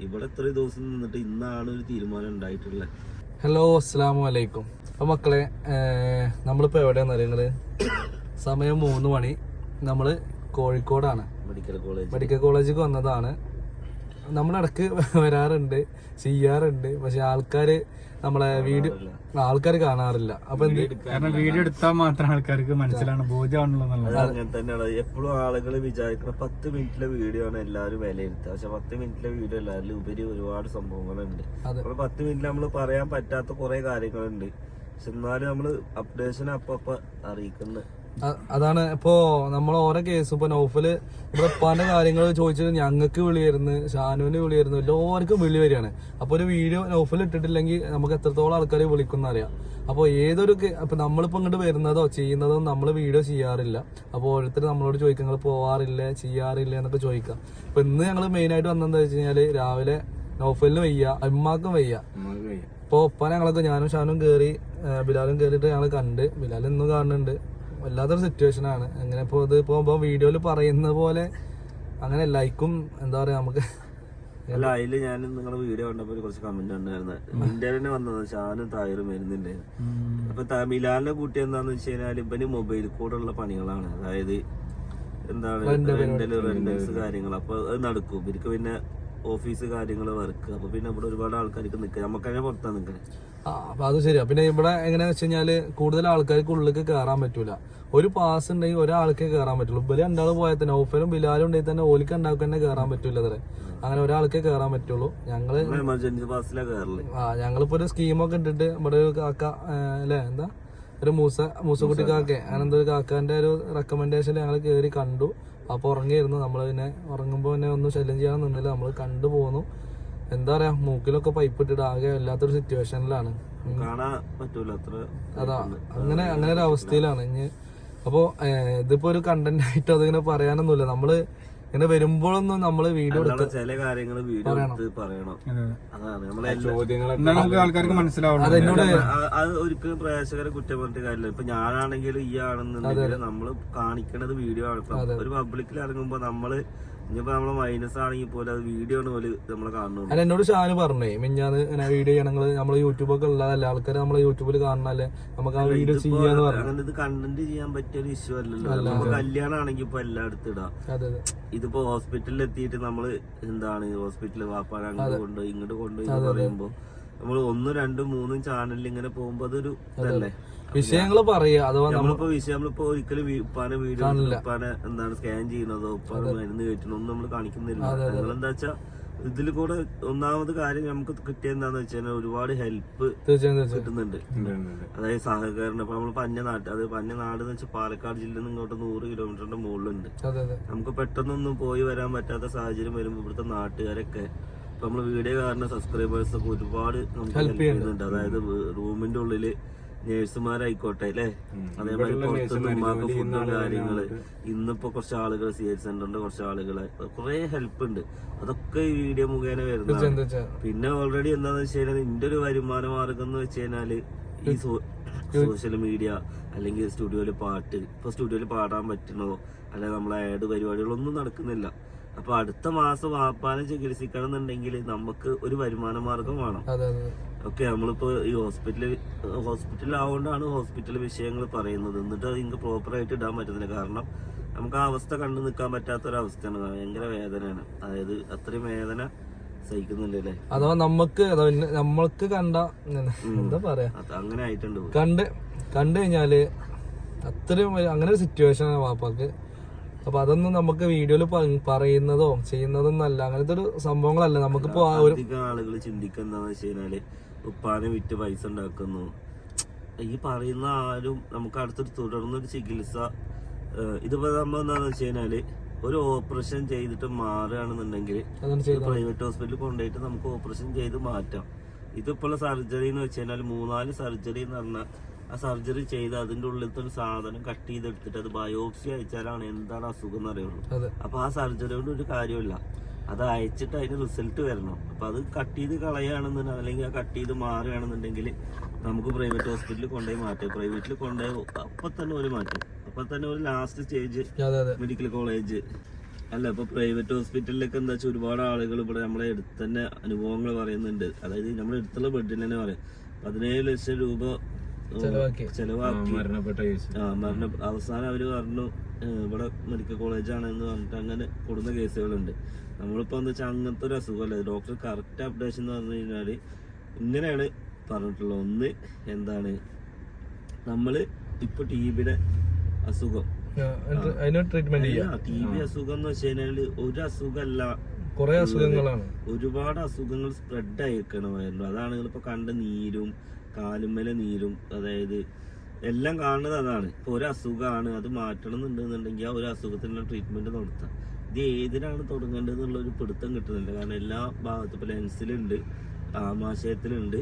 ഇവിടെ ഇത്രയും ദിവസം നിന്നിട്ട് ഇന്നാണ് ഒരു തീരുമാനം ഉണ്ടായിട്ടുള്ളത്. ഹലോ അസ്സാം വലൈക്കും അപ്പൊ മക്കളെ ഏർ നമ്മളിപ്പോ എവിടെയാന്ന് അറിയുന്നത് സമയം മൂന്ന് മണി. നമ്മൾ കോഴിക്കോടാണ്. Medical college. മെഡിക്കൽ കോളേജിൽ വന്നതാണ്. നമ്മളിടക്ക് വരാറുണ്ട് ചെയ്യാറുണ്ട്. പക്ഷെ ആൾക്കാര് നമ്മളെ വീഡിയോ ആൾക്കാർ കാണാറില്ല. അപ്പൊ എന്ത് കാരണം വീഡിയോ എടുത്താൽ മാത്രം ആൾക്കാർക്ക് മനസ്സിലാണ് ബോധ്യമാണല്ലോ എപ്പോഴും ആളുകൾ വിചാരിക്കണ പത്ത് മിനിറ്റിലെ വീഡിയോ ആണ് എല്ലാവരും വിലയിരുത്തുക. പക്ഷെ പത്ത് മിനിറ്റിലെ വീഡിയോ എല്ലാവരിലും ഉപരി ഒരുപാട് സംഭവങ്ങളുണ്ട്. നമ്മൾ പത്ത് മിനിറ്റിൽ നമ്മൾ പറയാൻ പറ്റാത്ത കുറെ കാര്യങ്ങളുണ്ട്. പക്ഷെ എന്നാലും നമ്മൾ അപ്ഡേഷൻ അപ്പൊ അറിയിക്കുന്നത് അ- അതാണ് ഇപ്പോ നമ്മൾ ഓരോ കേസ് ഇപ്പൊ നൗഫൽ ഇവിടെ പല കാര്യങ്ങൾ ചോദിച്ചിട്ട് ഞങ്ങൾക്ക് വിളി വരുന്നു ഷാനുവിന് വിളി വരുന്നു എല്ലാവർക്കും വിളി വരികയാണ്. അപ്പൊ ഒരു വീഡിയോ നൗഫൽ ഇട്ടിട്ടില്ലെങ്കിൽ നമുക്ക് എത്രത്തോളം ആൾക്കാർ വിളിക്കുന്ന അറിയാം. അപ്പോൾ ഏതൊരു ഇപ്പൊ നമ്മളിപ്പോ ഇങ്ങോട്ട് വരുന്നതോ ചെയ്യുന്നതോ നമ്മൾ വീഡിയോ ചെയ്യാറില്ല. അപ്പോൾ ഓരോരുത്തർ നമ്മളോട് ചോദിക്കും നിങ്ങൾ പോവാറില്ല ചെയ്യാറില്ല എന്നൊക്കെ ചോദിക്കാം അപ്പൊ ഇന്ന് ഞങ്ങൾ മെയിൻ ആയിട്ട് വന്നതെന്ന് വെച്ച് കഴിഞ്ഞാൽ രാവിലെ നൗഫലിന് വയ്യ അമ്മാക്കും വയ്യ. അപ്പോൾ ഒപ്പന ഞങ്ങളൊക്കെ ഞാനും ഷാനും കേറി ബിലാലും കയറിയിട്ട് ഞങ്ങൾ കണ്ട് ബിലാൽ ഇന്നും കാണുന്നുണ്ട്. വല്ലാത്തൊരു സിറ്റുവേഷൻ ആണ്. അങ്ങനെ ഇപ്പോൾ ഇത് ഇപ്പോൾ വീഡിയോയിൽ പറയുന്ന പോലെ അങ്ങനെ ലൈക്കും എന്താ പറയുക നമുക്ക് അല്ല അതിൽ ഞാൻ നിങ്ങളുടെ വീഡിയോ കണ്ടപ്പോൾ കുറച്ച് കമന്റ് ഉണ്ടായിരുന്നു എന്റെ തന്നെ വന്നത് ഷാനും തായറും വരുന്നുണ്ട് അപ്പൊ ത- ബിലാലിനെ കൂട്ടി എന്താന്ന് വെച്ച് കഴിഞ്ഞാൽ ഇവന് മൊബൈൽ കൂടെയുള്ള പണികളാണ്. അതായത് എന്താണ് റെന്റൽ റെന്റൽസ് കാര്യങ്ങൾ അപ്പൊ അത് നടക്കും. ഇവർക്ക് പിന്നെ ഓഫീസ് കാര്യങ്ങൾ വർക്ക് അപ്പൊ പിന്നെ ഇവിടെ ഒരുപാട് ആൾക്കാർക്ക് നിൽക്കുക നമുക്ക് തന്നെ പുറത്താണ് നിൽക്കണേ ആ അപ്പൊ അത് ശരിയാ. പിന്നെ ഇവിടെ എങ്ങനെയാന്ന് വെച്ച് കഴിഞ്ഞാൽ കൂടുതൽ ആൾക്കാർക്ക് ഉള്ളിലേക്ക് കയറാൻ പറ്റൂല. ഒരു പാസ് ഉണ്ടെങ്കിൽ ഒരാൾക്കേ കയറാൻ പറ്റുള്ളൂ. ഇവർ രണ്ടാൾ പോയാൽ തന്നെ ഓഫലും ബിലാലും ഉണ്ടെങ്കിൽ തന്നെ ഓലിക്ക് ഉണ്ടാക്കി തന്നെ കയറാൻ പറ്റൂല അത്രേ അങ്ങനെ ഒരാൾക്കേ കയറാൻ പറ്റുള്ളൂ. ഞങ്ങൾ എമർജൻസി ബസ്സിലാണ് കയറൽ ആ ഞങ്ങളിപ്പോ ഒരു സ്കീമൊക്കെ ഇട്ടിട്ട് ഇവിടെ ഒരു കാക്ക അല്ലേ എന്താ? ഒരു മൂസ മൂസക്കുട്ടി കാക്കെ അങ്ങനെ എന്തോ ഒരു കാക്കാന്റെ ഒരു റെക്കമെൻഡേഷനിൽ ഞങ്ങൾ കയറി കണ്ടു. അപ്പൊ ഉറങ്ങിയിരുന്നു. നമ്മൾ പിന്നെ ഉറങ്ങുമ്പോൾ പിന്നെ ഒന്നും ശല്യം ചെയ്യാൻ നിന്നില്ല. നമ്മൾ കണ്ടു പോന്നു. എന്താ പറയാ മൂക്കിലൊക്കെ പൈപ്പ് ഇട്ടിട്ട് ആകെ വല്ലാത്തൊരു സിറ്റുവേഷനിലാണ് അതാ അങ്ങനെ അങ്ങനെ ഒരു അവസ്ഥയിലാണ്. ഇനി അപ്പോ ഇതിപ്പോ ഒരു കണ്ടന്റ് ആയിട്ട് അതിങ്ങനെ പറയാനൊന്നുമില്ല. നമ്മൾ ഇങ്ങനെ വരുമ്പോഴൊന്നും നമ്മൾ വീഡിയോ എടുത്ത് ചില കാര്യങ്ങൾ വീഡിയോ എടുത്ത് പറയണം. അതാണ്. നമ്മളെ ആൾക്കാർക്ക് മനസ്സിലാവണം അതെന്നോട് അത് ഒരിക്കലും പ്രേക്ഷകരെ കുറ്റം പറഞ്ഞിട്ട് കാര്യമില്ല. ഇപ്പൊ ഞാനാണെങ്കിലും ഈ ആണെന്നുണ്ടെങ്കിൽ നമ്മൾ കാണിക്കണത് വീഡിയോ ആണ്. ഇപ്പൊ ഒരു പബ്ലിക്കിൽ ഇറങ്ങുമ്പോ നമ്മൾ ഇനിയിപ്പോ നമ്മൾ മൈനസ് ആണെങ്കിൽ പോലും അത് വീഡിയോ ആണ് പോലെ നമ്മളെ കാണുന്നത്. അല്ല എന്നോട് ഷാന് പറഞ്ഞേ മിഞ്ഞാന്ന് ഇങ്ങനെ വീഡിയോ ചെയ്യണങ്ങൾ നമ്മൾ യൂട്യൂബൊക്കെ ഉള്ളതല്ലേ ആൾക്കാർ നമ്മളെ യൂട്യൂബിൽ കാണണല്ലേ നമുക്ക് ആ വീഡിയോ ചെയ്യാന്ന് പറഞ്ഞു. അങ്ങനെ ഇത് കണ്ടന്റ് ചെയ്യാൻ പറ്റിയ ഒരു ഇഷ്യൂ അല്ലല്ലോ. നമുക്ക് കല്യാണം ആണെങ്കിൽ ഇപ്പൊ എല്ലായിടത്തും ഇടാം. ഇതിപ്പോ ഹോസ്പിറ്റലിൽ എത്തിയിട്ട് നമ്മൾ എന്താണ് ഹോസ്പിറ്റലിൽ വാപ്പാൻ അങ്ങോട്ട് കൊണ്ടുപോയി ഇങ്ങോട്ട് കൊണ്ടുപോയി പറയുമ്പോ നമ്മൾ ഒന്നും രണ്ടും മൂന്നും ചാനലിൽ ഇങ്ങനെ പോകുമ്പോ അതൊരു ഇതല്ലേ? വിഷയങ്ങൾ പറയാ അഥവാ നമ്മ നമ്മളിപ്പോ വിഷയം നമ്മളിപ്പോ ഒരിക്കലും ഉപ്പാനെ വീഡിയോ ഉപ്പാനെ എന്താണ് സ്കാൻ ചെയ്യുന്നതോ ഉപ്പാനെ മരുന്ന് കയറ്റുന്നതോ ഒന്നും നമ്മൾ കാണിക്കുന്നില്ല. നിങ്ങളെന്താ വെച്ചാ ഇതിൽ കൂടെ ഒന്നാമത് കാര്യം നമുക്ക് കിട്ടിയ എന്താന്ന് വെച്ചാൽ ഒരുപാട് ഹെൽപ്പ് കിട്ടുന്നുണ്ട്. അതായത് സഹകരണം. ഇപ്പൊ നമ്മൾ പഞ്ഞ നാട്ട് അത് പഞ്ഞ നാട് എന്ന് വെച്ചാൽ പാലക്കാട് ജില്ലയിൽ നിന്ന് ഇങ്ങോട്ട് നൂറ് കിലോമീറ്ററിന്റെ മുകളിലുണ്ട്. നമുക്ക് പെട്ടെന്നൊന്നും പോയി വരാൻ പറ്റാത്ത സാഹചര്യം വരുമ്പോൾ ഇവിടുത്തെ നാട്ടുകാരൊക്കെ ഇപ്പൊ നമ്മൾ വീഡിയോ കാരണം സബ്സ്ക്രൈബേഴ്സ് ഒക്കെ ഒരുപാട് നമുക്ക് ഹെൽപ്പ് ചെയ്യുന്നുണ്ട്. അതായത് റൂമിന്റെ ഉള്ളിൽ നേഴ്സുമാരായിക്കോട്ടെ അല്ലെ? അതേപോലെ പുറത്തുനിന്ന് ഉമ്മാക്ക് ഫുഡും കാര്യങ്ങൾ. ഇന്നിപ്പോ കുറച്ച് ആളുകൾ സി എച്ച് സെന്ററിന്റെ കുറച്ച് ആളുകളെ. കുറെ ഹെൽപ്പ് ഉണ്ട്. അതൊക്കെ ഈ വീഡിയോ മുഖേന വരുന്നത് പിന്നെ ഓൾറെഡി എന്താന്ന് വെച്ച് കഴിഞ്ഞാൽ എന്റെ ഒരു വരുമാന മാർഗം എന്ന് വെച്ച് കഴിഞ്ഞാൽ ഈ സോഷ്യൽ മീഡിയ അല്ലെങ്കിൽ സ്റ്റുഡിയോയിൽ പാട്ട്. ഇപ്പൊ സ്റ്റുഡിയോയിൽ പാടാൻ പറ്റണോ അല്ലെങ്കിൽ നമ്മളെ ആഡ് പരിപാടികളൊന്നും നടക്കുന്നില്ല. അപ്പൊ അടുത്ത മാസം വാപ്പാനെ ചികിത്സിക്കണം എന്നുണ്ടെങ്കിൽ നമുക്ക് ഒരു വരുമാന മാർഗം വേണം. അതെ അതെ ഓക്കെ നമ്മളിപ്പോ ഈ ഹോസ്പിറ്റലിൽ ഹോസ്പിറ്റലിലാവുകൊണ്ടാണ് ഹോസ്പിറ്റൽ വിഷയങ്ങൾ പറയുന്നത്. എന്നിട്ട് അത് പ്രോപ്പർ പ്രോപ്പറായിട്ട് ഇടാൻ പറ്റുന്നില്ല. കാരണം നമുക്ക് ആ അവസ്ഥ കണ്ടു നിൽക്കാൻ പറ്റാത്ത ഒരു അവസ്ഥയാണ് ഭയങ്കര വേദനയാണ്. അതായത് അത്രയും വേദന സഹിക്കുന്നുണ്ടല്ലേ അഥവാ നമുക്ക് നമ്മൾക്ക് കണ്ട എന്താ പറയാ? അങ്ങനെ ആയിട്ടുണ്ട്. കണ്ട് കണ്ടു കഴിഞ്ഞാൽ അത്രയും അങ്ങനെ ഒരു സിറ്റുവേഷൻ ആണ് വാപ്പാക്ക്. അപ്പൊ അതൊന്നും നമുക്ക് വീഡിയോയിൽ പറയുന്നതോ ചെയ്യുന്നതൊന്നും അല്ല. അങ്ങനത്തെ ഒരു സംഭവങ്ങളല്ല. നമുക്കിപ്പോ ആളുകൾ ചിന്തിക്കുന്ന എന്താന്ന് വെച്ച് കഴിഞ്ഞാൽ ഉപ്പാനെ വിറ്റ് പൈസ ഉണ്ടാക്കുന്നു. ഈ പറയുന്ന ആരും നമുക്ക് അടുത്തൊരു തുടർന്നൊരു ചികിത്സ ഇതിപ്പോ നമ്മൾ എന്താണെന്ന് വെച്ച് കഴിഞ്ഞാൽ ഒരു ഓപ്പറേഷൻ ചെയ്തിട്ട് മാറുകയാണെന്നുണ്ടെങ്കിൽ പ്രൈവറ്റ് ഹോസ്പിറ്റലിൽ കൊണ്ടുപോയിട്ട് നമുക്ക് ഓപ്പറേഷൻ ചെയ്ത് മാറ്റാം. ഇതിപ്പോൾ സർജറി എന്ന് വെച്ച് കഴിഞ്ഞാൽ മൂന്നാൽ സർജറി എന്ന് പറഞ്ഞാൽ ആ സർജറി ചെയ്ത് അതിന്റെ ഉള്ളിലത്തെ ഒരു സാധനം കട്ട് ചെയ്തെടുത്തിട്ട് അത് ബയോപ്സി അയച്ചാലാണ് എന്താണ് അസുഖം എന്ന് അറിയുള്ളൂ. അപ്പൊ ആ സർജറി കൊണ്ട് ഒരു കാര്യമില്ല അത് അയച്ചിട്ട് അതിന് റിസൾട്ട് വരണം. അപ്പൊ അത് കട്ട് ചെയ്ത് കളയുകയാണെന്നുണ്ടെങ്കിൽ അല്ലെങ്കിൽ ആ കട്ട് ചെയ്ത് മാറുകയാണെന്നുണ്ടെങ്കിൽ നമുക്ക് പ്രൈവറ്റ് ഹോസ്പിറ്റലിൽ കൊണ്ടുപോയി മാറ്റാം. പ്രൈവറ്റിൽ കൊണ്ടുപോയി അപ്പൊ തന്നെ ഒരു മാറ്റും. അപ്പൊ തന്നെ ഒരു ലാസ്റ്റ് സ്റ്റേജ് മെഡിക്കൽ കോളേജ് അല്ല ഇപ്പൊ പ്രൈവറ്റ് ഹോസ്പിറ്റലിലൊക്കെ എന്താ വെച്ചാൽ ഒരുപാട് ആളുകൾ ഇവിടെ നമ്മളെ അടുത്ത് തന്നെ അനുഭവങ്ങൾ പറയുന്നുണ്ട്. അതായത് നമ്മുടെ അടുത്തുള്ള ബെഡിൽ തന്നെ പറയാം. പതിനേഴ് ലക്ഷം രൂപ ചെലവാക്കി. ചെലവാക്കി. മരണപ്പെട്ട കേസ് ആ മരണ അവസാനം അവർ പറഞ്ഞു ഇവിടെ മെഡിക്കൽ കോളേജാണ് എന്ന് പറഞ്ഞിട്ട് അങ്ങനെ കൊടുക്കുന്ന കേസുകളുണ്ട് നമ്മളിപ്പോ എന്താ വെച്ചാൽ അങ്ങനത്തെ ഒരു അസുഖമല്ല ഡോക്ടർ കറക്റ്റ് അപ്ഡേഷൻ എന്ന് പറഞ്ഞു കഴിഞ്ഞാൽ ഇങ്ങനെയാണ് പറഞ്ഞിട്ടുള്ളത്. ഒന്ന് എന്താണ്? നമ്മൾ ഇപ്പൊ ടി ബിയുടെ അസുഖം ട്രീറ്റ്മെന്റ് ടി ബി അസുഖം എന്ന് വെച്ച് ഒരു അസുഖമല്ല കുറെ അസുഖങ്ങളാണ്. ഒരുപാട് അസുഖങ്ങൾ സ്പ്രെഡ് ആയിരിക്കണമായിരുന്നു. അതാണ് ഇപ്പൊ കണ്ട നീരും കാലുമ്മല നീരും അതായത് എല്ലാം കാണുന്നത് അതാണ്. ഇപ്പൊ ഒരു അസുഖമാണ് അത് മാറ്റണം എന്നുണ്ടെന്നുണ്ടെങ്കിൽ ആ ഒരു അസുഖത്തിനുള്ള ട്രീറ്റ്മെന്റ് നടത്താം. ഇത് ഏതിനാണ് തുടങ്ങേണ്ടത് എന്നുള്ള ഒരു പിടുത്തം കിട്ടുന്നില്ല. കാരണം എല്ലാ ഭാഗത്തും ഇപ്പൊ ലെൻസിലുണ്ട് ആമാശയത്തിലുണ്ട്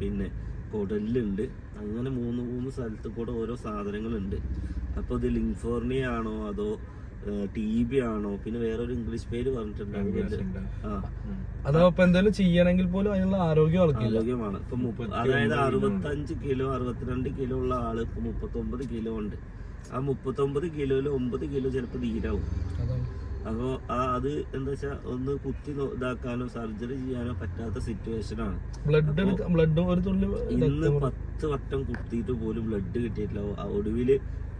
പിന്നെ കുടലിലുണ്ട്. അങ്ങനെ മൂന്ന് മൂന്ന് സ്ഥലത്ത് കൂടെ ഓരോ സാധനങ്ങളുണ്ട്. അപ്പോൾ ഇത് ലിംഫോർണിയ ആണോ അതോ ടി ബി ആണോ? പിന്നെ വേറൊരു ഇംഗ്ലീഷ് പേര് പറഞ്ഞിട്ടുണ്ട്. അതിന്റെ- ആ. അതാ ഇപ്പൊ എന്തെങ്കിലും ചെയ്യണമെങ്കിൽ പോലും അതിനുള്ള ആരോഗ്യം ആരോഗ്യമാണ്. ഇപ്പൊ അതായത് അതായത് അറുപത്തഞ്ച് കിലോ അറുപത്തിരണ്ട് കിലോ ഉള്ള ആൾ ഇപ്പൊ മുപ്പത്തൊമ്പത് കിലോ ഉണ്ട്. ആ മുപ്പത്തൊമ്പത് കിലോയിൽ ഒമ്പത് കിലോ ചിലപ്പോ തീരാവും അപ്പോൾ ആ അത് എന്താ വെച്ചാൽ ഒന്ന് കുത്തി ഇതാക്കാനോ സർജറി ചെയ്യാനോ പറ്റാത്ത സിറ്റുവേഷൻ ആണ്. ബ്ലഡ് ബ്ലഡും ഒരു തുള്ളി ഇന്ന് പത്ത് വട്ടം കുത്തിയിട്ട് പോലും ബ്ലഡ് കിട്ടിയിട്ടില്ല. ആ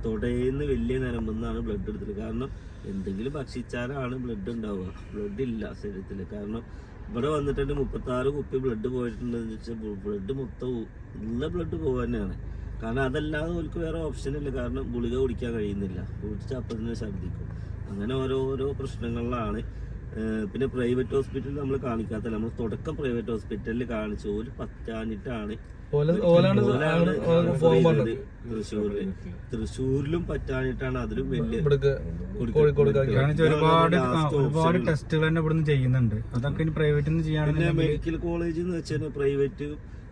തൊടേന്ന് വലിയ നരമ്പെന്നാണ് ബ്ലഡ് എടുത്തത് കാരണം എന്തെങ്കിലും ഭക്ഷിച്ചാലാണ് ബ്ലഡ് ഉണ്ടാവുക. ബ്ലഡ് ഇല്ല ശരീരത്തിൽ. കാരണം ഇവിടെ വന്നിട്ടുണ്ട് മുപ്പത്തി ആറ് കുപ്പി ബ്ലഡ് പോയിട്ടുണ്ടെന്ന് വെച്ചാൽ ബ്ലഡ് മൊത്തം ഉള്ള ബ്ലഡ് പോകുക തന്നെയാണ്. കാരണം അതല്ലാതെ അവർക്ക് വേറെ ഓപ്ഷൻ ഇല്ല. കാരണം ഗുളിക കുടിക്കാൻ കഴിയുന്നില്ല. കുടിച്ചാൽ അപ്പം തന്നെ ഛർദ്ദിക്കും. അങ്ങനെ ഓരോരോ പ്രശ്നങ്ങളിലാണ് പിന്നെ പ്രൈവറ്റ് ഹോസ്പിറ്റലിൽ നമ്മൾ കാണിക്കാത്ത നമ്മൾ തുടക്കം പ്രൈവറ്റ് ഹോസ്പിറ്റലിൽ കാണിച്ചു. ഒരു പറ്റാഞ്ഞിട്ടാണ്. തൃശ്ശൂരിൽ. തൃശ്ശൂരിലും പറ്റാഞ്ഞിട്ടാണ് അതിലും വലിയ ഒരുപാട്. ടെസ്റ്റുകൾ തന്നെ ഇവിടുന്ന് ചെയ്യുന്നുണ്ട്. അതൊക്കെ ഇനി പ്രൈവറ്റിൽ നിന്ന് മെഡിക്കൽ കോളേജ് എന്ന് വെച്ചാൽ പ്രൈവറ്റ്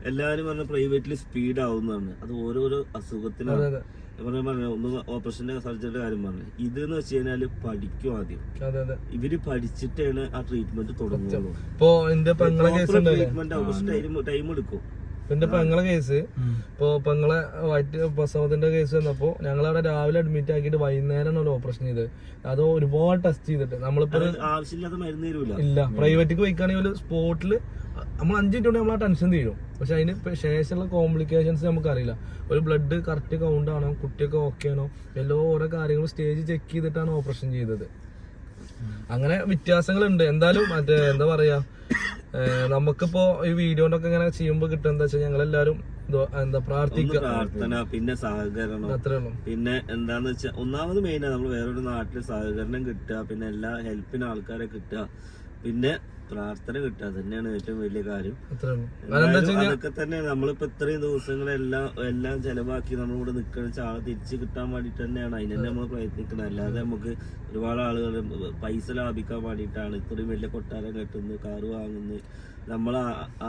എല്ലാരും പറഞ്ഞ പ്രൈവറ്റിൽ സ്പീഡ് ആവുന്നതാണ്. അത് ഓരോരോ അസുഖത്തിനാണ് പറഞ്ഞ പറഞ്ഞ ഒന്ന് ഓപ്പറേഷന്റെ സർജറിയുടെ കാര്യം പറഞ്ഞു ഇത് എന്ന് വെച്ച് കഴിഞ്ഞാൽ പഠിക്കും ആദ്യം. ഇവർ പഠിച്ചിട്ടാണ് ആ ട്രീറ്റ്മെന്റ് തുടങ്ങുള്ളൂ. ഉണ്ടായില്ലേ ട്രീറ്റ്മെന്റ് ടൈം എടുക്കും. എന്റെ പെങ്ങളെ കേസ് ഇപ്പോ പെങ്ങളെ വയറ്റ് പ്രസവത്തിന്റെ കേസ് വന്നപ്പോ ഞങ്ങളവിടെ രാവിലെ അഡ്മിറ്റ് ആക്കിയിട്ട് വൈകുന്നേരമാണ് ഒരു ഓപ്പറേഷൻ ചെയ്തത്. അത് ഒരുപാട് ടെസ്റ്റ് ചെയ്തിട്ട്. നമ്മളിപ്പോ ഇല്ല പ്രൈവറ്റിക്ക് പോയിക്കാണെങ്കിൽ സ്പോട്ടിൽ നമ്മൾ അഞ്ച് മിനിറ്റ് കൊണ്ട് നമ്മൾ ആ ടെൻഷൻ തീരും. പക്ഷെ അതിന് ശേഷമുള്ള കോംപ്ലിക്കേഷൻസ് നമുക്കറിയില്ല. ഒരു ബ്ലഡ് കറക്റ്റ് കൗണ്ട് ആണോ കുട്ടിയൊക്കെ ഓക്കെ ആണോ എല്ലാ ഓരോ കാര്യങ്ങളും സ്റ്റേജ് ചെക്ക് ചെയ്തിട്ടാണ് ഓപ്പറേഷൻ ചെയ്തത്. അങ്ങനെ വ്യത്യാസങ്ങളുണ്ട്. എന്തായാലും മറ്റേ എന്താ പറയാ നമുക്കിപ്പോ ഈ വീഡിയോണ്ടൊക്കെ ഇങ്ങനെ ചെയ്യുമ്പോൾ കിട്ടുക എന്താ വെച്ചാൽ ഞങ്ങളെല്ലാരും എന്താ പ്രാർത്ഥിക്കുക പ്രാർത്ഥന പിന്നെ സഹകരണം. അത്രേ ഉള്ളൂ. പിന്നെ എന്താന്ന് വെച്ചാൽ ഒന്നാമത് മെയിൻ നമ്മൾ വേറൊരു നാട്ടിൽ സഹകരണം കിട്ടുക പിന്നെ എല്ലാ ഹെൽപ്പിന് ആൾക്കാരെ കിട്ടുക. പിന്നെ പ്രാർത്ഥന കിട്ടുക. തന്നെയാണ് ഏറ്റവും വലിയ കാര്യം. അതൊക്കെ തന്നെ നമ്മളിപ്പോ ഇത്രയും ദിവസങ്ങളെല്ലാം എല്ലാം ചെലവാക്കി നമ്മളിവിടെ നിൽക്കുന്ന ആളെ തിരിച്ചു കിട്ടാൻ വേണ്ടിട്ട് തന്നെയാണ്. അതിന് തന്നെ നമ്മൾ പ്രയത്നിക്കുന്നത് അല്ലാതെ നമുക്ക് ഒരുപാട് ആളുകൾ പൈസ ലാഭിക്കാൻ വേണ്ടിയിട്ടാണ് ഇത്രയും വലിയ കൊട്ടാരം കെട്ടുന്നത് കാറ് വാങ്ങുന്നത്. നമ്മൾ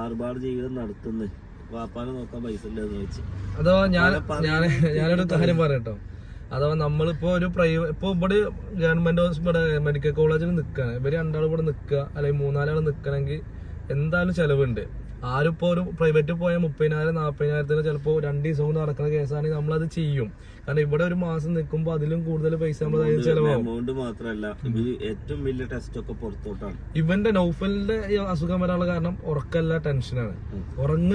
ആർഭാട് ജീവിതം നടത്തുന്നത്. വാപ്പാനെ നോക്കാൻ പൈസ ഇല്ലെന്ന് വെച്ച്. അഥവാ ഞാൻ ഞാനൊരു കാര്യം പറയട്ടോ. അഥവാ നമ്മളിപ്പോ ഒരു പ്രൈവറ്റ് ഇപ്പൊ ഇവിടെ ഗവൺമെന്റ് ഹോസ്പിറ്റൽ മെഡിക്കൽ കോളേജിൽ നിൽക്കാണ് ഇവർ രണ്ടാളും ഇവിടെ നിൽക്കുക അല്ലെങ്കിൽ മൂന്നാലാൾ നിൽക്കണമെങ്കിൽ എന്തായാലും ചെലവുണ്ട്. ആരും ഇപ്പോ ഒരു പ്രൈവറ്റ് പോയ മുപ്പതിനായിരം നാൽപ്പതിനായിരത്തിന് ചിലപ്പോ രണ്ട് ദിവസം കൊണ്ട് നടക്കുന്ന കേസാണെങ്കിൽ നമ്മളത് ചെയ്യും. കാരണം ഇവിടെ ഒരു മാസം നിൽക്കുമ്പോൾ അതിലും കൂടുതൽ പൈസ നമ്മൾ ചെലവാകും. എമൗണ്ട് മാത്രമല്ല ഏറ്റവും വലിയ ടെസ്റ്റ് ഒക്കെ പുറത്തോട്ടാണ്. ഇവന്റെ നൗഫലിന്റെ അസുഖം വരാനുള്ള കാരണം ഉറക്കല്ല ടെൻഷനാണ് ഉറങ്ങ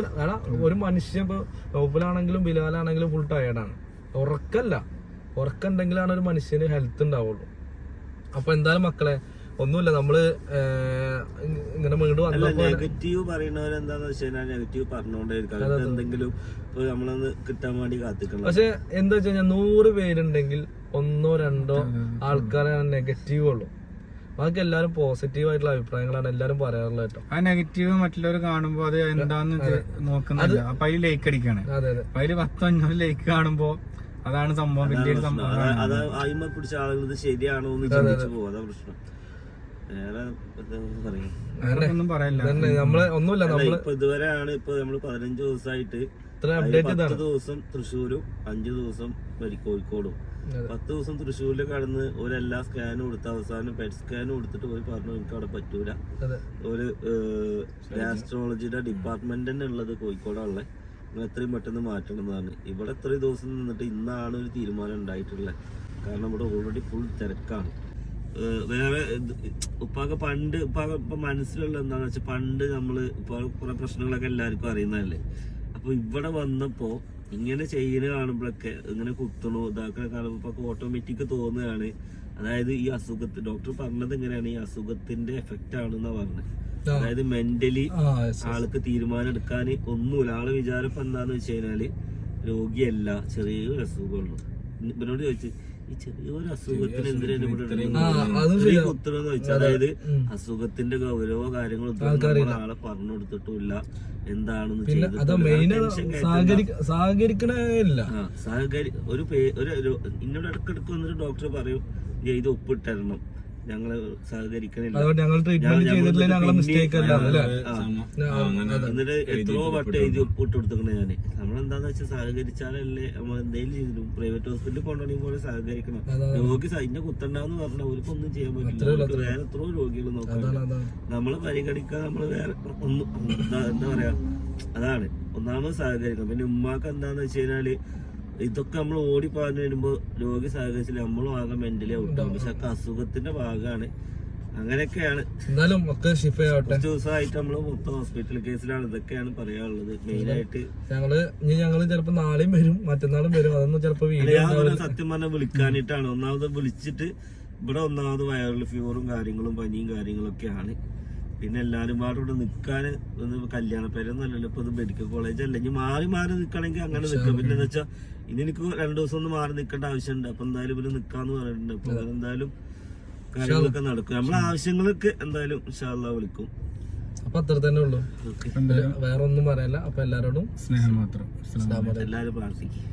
ഒരു മനുഷ്യൻ ഇപ്പൊ നൗഫലാണെങ്കിലും ബിലാലാണെങ്കിലും ഫുൾ ടയർഡാണ് ഉറക്കല്ല. ഉറക്കുണ്ടെങ്കിലാണ് ഒരു മനുഷ്യന് ഹെൽത്ത് ഉണ്ടാവുള്ളൂ. അപ്പൊ എന്തായാലും മക്കളെ ഒന്നുമില്ല നമ്മൾ ഇങ്ങനെ വീട് നെഗറ്റീവ് പറയുന്നവർ എന്താന്ന് വെച്ച് കഴിഞ്ഞാൽ നെഗറ്റീവ് പറഞ്ഞുകൊണ്ടേയിരിക്കും എന്തെങ്കിലും ഇപ്പൊ നമ്മളൊന്ന് കിട്ടാൻ വേണ്ടി കാത്തിക്കണം. പക്ഷെ എന്താ വെച്ച് കഴിഞ്ഞാൽ നൂറ് പേരുണ്ടെങ്കിൽ ഒന്നോ രണ്ടോ ആൾക്കാരെ നെഗറ്റീവ് ഉള്ളൂ. ബാക്കി എല്ലാരും പോസിറ്റീവ് ആയിട്ടുള്ള അഭിപ്രായങ്ങളാണ് എല്ലാരും പറയാറുള്ളത് കേട്ടോ. ആ നെഗറ്റീവ് മറ്റുള്ളവർ കാണുമ്പോ അത് എന്താന്ന് നോക്കുന്നത് നോക്കുന്നില്ല അപ്പൊ അതിൽ ലൈക്ക് അടിക്കാണ്. അതെ അതെ. അതിൽ പത്തോ അഞ്ഞൂറ് ലൈക്ക് കാണുമ്പോ അതാണ് സംഭവം വലിയൊരു സംഭവം. അത് അയിമ പിടിച്ച ആളുകൾ ഇത് ശരിയാണോ എന്ന് ചിന്തിച്ചു പോകും അതാ. പ്രശ്നം. നമ്മൾ ഒന്നുമില്ല നമ്മൾ ഇപ്പൊ ഇതുവരെയാണ് ഇപ്പൊ നമ്മൾ പതിനഞ്ച് ദിവസമായിട്ട് പത്ത് ദിവസം തൃശ്ശൂരും അഞ്ചു ദിവസം കോഴിക്കോടും. പത്ത് ദിവസം തൃശ്ശൂരിൽ കടന്ന് ഒരെല്ലാ സ്കാനും കൊടുത്ത് അവസാനം പെറ്റ് സ്കാനും കൊടുത്തിട്ട് പോയി പറഞ്ഞു എനിക്ക് അവിടെ പറ്റൂല. ഒരു ഗാസ്ട്രോളജിയുടെ ഡിപ്പാർട്ട്മെന്റ് തന്നെ ഉള്ളത് കോഴിക്കോടാണുള്ളത് നിങ്ങൾ എത്രയും പെട്ടെന്ന് മാറ്റണം എന്നാണ് ഇവിടെ എത്രയും ദിവസം നിന്നിട്ട് ഇന്നാണ് ഒരു തീരുമാനം ഉണ്ടായിട്ടുള്ളത്. കാരണം ഇവിടെ ഓൾറെഡി ഫുൾ തിരക്കാണ്. വേറെ ഉപ്പാക്ക പണ്ട് ഉപ്പാക്ക ഇപ്പൊ മനസ്സിലുള്ള എന്താന്ന് വെച്ചാൽ പണ്ട് നമ്മൾ ഇപ്പൊ കുറെ പ്രശ്നങ്ങളൊക്കെ എല്ലാവർക്കും അറിയുന്നതല്ലേ? അപ്പൊ ഇവിടെ വന്നപ്പോ ഇങ്ങനെ ചെയ്യുന്ന കാണുമ്പോഴൊക്കെ ഇങ്ങനെ കുത്തണു ഇതാക്കണ കാണുമ്പോ ഇപ്പൊ ഓട്ടോമാറ്റിക് തോന്നുകയാണ്. അതായത് ഈ അസുഖത്തിന് ഡോക്ടർ പറഞ്ഞത് എങ്ങനെയാണ് ഈ അസുഖത്തിന്റെ എഫക്റ്റ് ആണെന്നാ പറഞ്ഞത്. അതായത് മെന്റലി. ആൾക്ക് തീരുമാനം എടുക്കാൻ ഒന്നുമില്ല. ആൾ വിചാരം ഇപ്പൊ എന്താന്ന് വെച്ച് കഴിഞ്ഞാൽ രോഗിയല്ല ചെറിയൊരു അസുഖമുള്ളൂ. ഇവനോട് ചോദിച്ചു ഈ ചെറിയൊരു അസുഖത്തിന് എന്തിനാണ് ഇവിടെ ആ, അതും ഇടുന്നത്? ശരിയാ. ഈ അതായത് അസുഖത്തിന്റെ ഗൗരവ കാര്യങ്ങളൊന്നും ആളെ പറഞ്ഞു കൊടുത്തിട്ടില്ല എന്താണെന്ന് സഹകരി ഒരു ഒരു ഇന്നോട് ഇടക്കിടക്ക് വന്നിട്ട് ഡോക്ടർ പറയും "ഈ ഇത് ഒപ്പിട്ടരണം. ഞങ്ങൾ സഹകരിക്കണില്ല. അതുകൊണ്ട് ഞങ്ങൾ ട്രീറ്റ്മെന്റ് ഞങ്ങൾ ചെയ്തിട്ടില്ല ഞങ്ങളെ മിസ്റ്റേക്ക് അല്ല. എന്നിട്ട് എത്രയോ വട്ടം എഴുതി ഒപ്പിട്ട് കൊടുത്തിട്ടുണ്ട് ഞാൻ. നമ്മളെന്താന്ന് വെച്ചാൽ സഹകരിച്ചാലല്ലേ നമ്മൾ എന്തെങ്കിലും ചെയ്തിട്ടും. പ്രൈവറ്റ് ഹോസ്പിറ്റലിൽ കൊണ്ടുപോകണമെങ്കിൽ പോലെ സഹകരിക്കണം. രോഗി സ- ഇന്ന കുത്തണ്ടെന്ന് പറഞ്ഞാൽ അവർക്ക് ഒന്നും ചെയ്യാൻ പറ്റില്ല. അവർക്ക് വേറെ എത്രയോ രോഗികൾ അതാണ് നമ്മളെ പരിഗണിക്കാൻ നമ്മൾ വേറെ ഒന്നും എന്താ എന്താ പറയാ? അതാണ്. ഒന്നാമത് സഹകരിക്കണം. പിന്നെ ഉമ്മാക്ക് എന്താന്ന് വെച്ച് കഴിഞ്ഞാൽ ഇതൊക്കെ നമ്മൾ ഓടി പറഞ്ഞു വരുമ്പോ രോഗി സഹകരിച്ചില്ല നമ്മളും ആകെ മെന്റലി ഔട്ടാകും പക്ഷെ ഒക്കെ അസുഖത്തിന്റെ ഭാഗമാണ്. അങ്ങനെയൊക്കെയാണ്. എന്നാലും ഒക്കെ ഷിഫയാവട്ടെ കുറച്ച് ദിവസമായിട്ട് നമ്മൾ മൊത്തം ഹോസ്പിറ്റൽ കേസിലാണ് ഇതൊക്കെയാണ് പറയാനുള്ളത്. മെയിൻ ആയിട്ട് ഞങ്ങൾ ഇനി ഞങ്ങൾ ചിലപ്പോ നാളെയും വരും മറ്റന്നാളും വരും. അതൊന്നും ചിലപ്പോ സത്യം പറഞ്ഞാൽ വിളിക്കാനിട്ടാണ്. ഒന്നാമത് വിളിച്ചിട്ട് ഇവിടെ ഒന്നാമത് വയറിൽ ഫീവറും കാര്യങ്ങളും പനിയും കാര്യങ്ങളൊക്കെയാണ്. പിന്നെ എല്ലാരും പാടെ ഇവിടെ നിൽക്കാന് ഒന്ന് കല്യാണ പേരൊന്നല്ലല്ലോ ഇപ്പൊ ഇത് മെഡിക്കൽ കോളേജ് അല്ല ഇനി മാറി മാറി നിൽക്കണമെങ്കിൽ അങ്ങനെ നിൽക്കാം പിന്നെ എന്താ വെച്ചാൽ ഇനി എനിക്ക് രണ്ടു ദിവസം ഒന്ന് മാറി നിൽക്കേണ്ട ആവശ്യമുണ്ട്. അപ്പൊ എന്തായാലും ഇവർ നിൽക്കാന്ന് പറഞ്ഞിട്ടുണ്ട് അപ്പൊ എന്തായാലും കാര്യങ്ങളൊക്കെ നടക്കും. നമ്മളെ ആവശ്യങ്ങളൊക്കെ എന്തായാലും ഇൻഷാല്ലാ വിളിക്കും. അപ്പൊ അത്ര തന്നെ ഉള്ളു. വേറെ ഒന്നും പറയാനില്ല അപ്പൊ എല്ലാരോടും സ്നേഹം മാത്രം. എല്ലാരും പ്രാർത്ഥിക്കും.